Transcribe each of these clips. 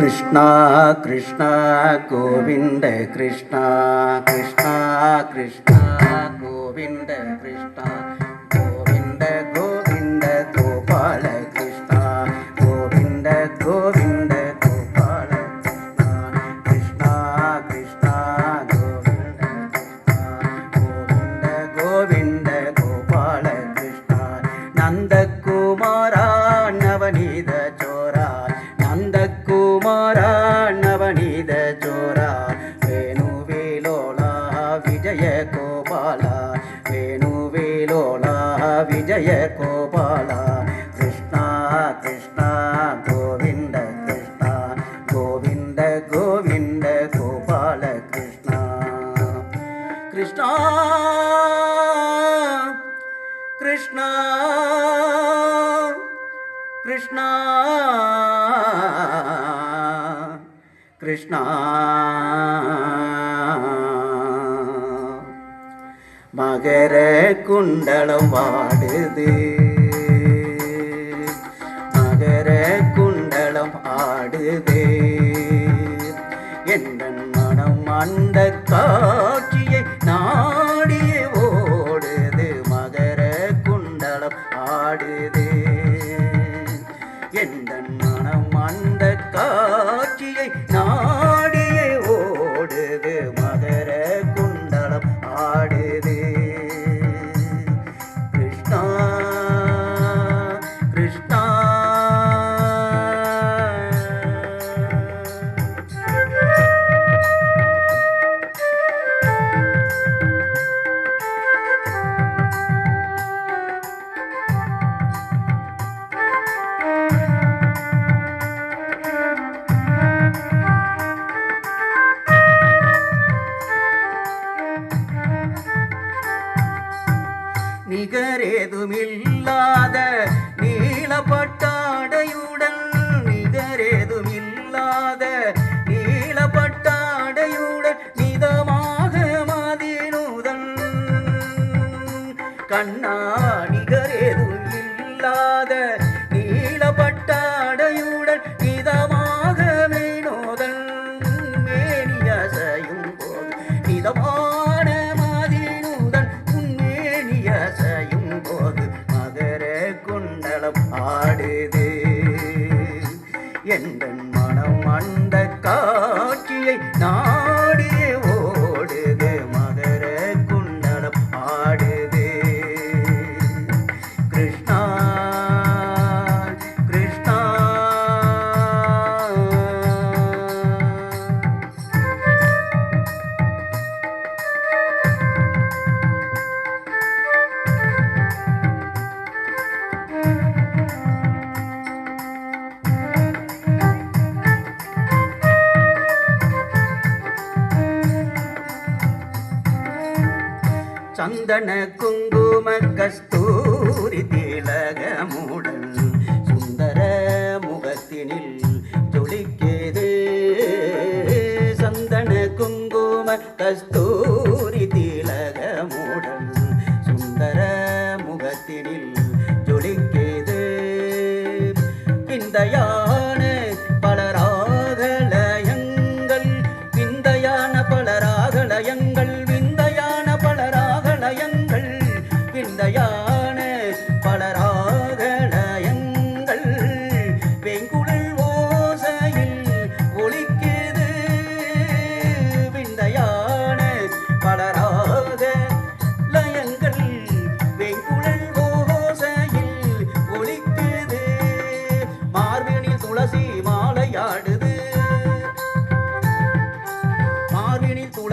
കൃഷ്ണ കൃഷ്ണ ഗോവിന്ദ കൃഷ്ണ കൃഷ്ണ കൃഷ്ണ ഗോവിന്ദ కుమారా నవనీద చోరా వేణు వేలోల విజయ గోపాల వేణు వేలోల విజయ గోపాల. కృష్ణ కృష్ణ గోవింద కృష్ణ గోవింద గోవింద గోపాల కృష్ణ. కృష్ణ కృష్ణ కృష్ణ. கிருஷ்ணா. மகர குண்டலம் வாடுது மகர குண்டலம் ஆடுது என் மனம் மண்ட காட்சியை நாடியே ஓடுது. மகர குண்டலம் ஆடுது நிகரேதுமில்லாத நீளப்பட்டாடையுடன் ஆடுது எந்த மனம் அந்த சந்தன குங்கும கஸ்தூரி திலக திலகமுடன் சுந்தர முகத்தினில் ஜொலிக்கிறது சந்தன குங்கும கஸ்தூரி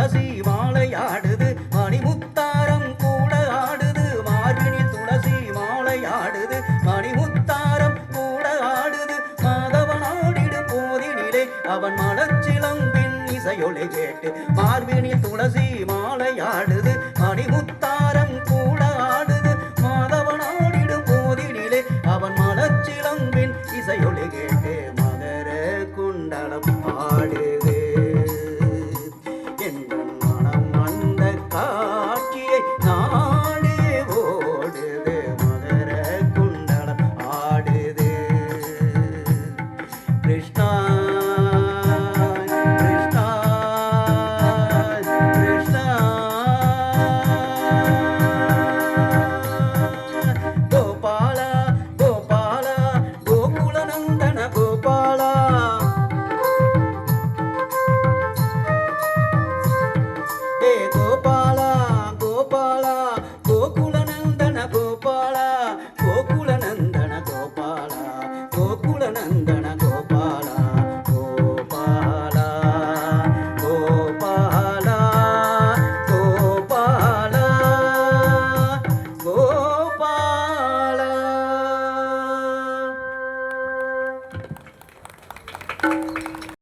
துளசி மாலை ஆடுது மணிமுத்தாரம் கூட ஆடுது மார்பினில் துளசி மாலை ஆடுது மணிமுத்தாரம் கூட ஆடுது. மாதவன் ஆடிடு போதினிலே அவன் மலர்ச்சிலம்பின் இசையொலை கேட்டு மார்பினில் துளசி மா காட்சியை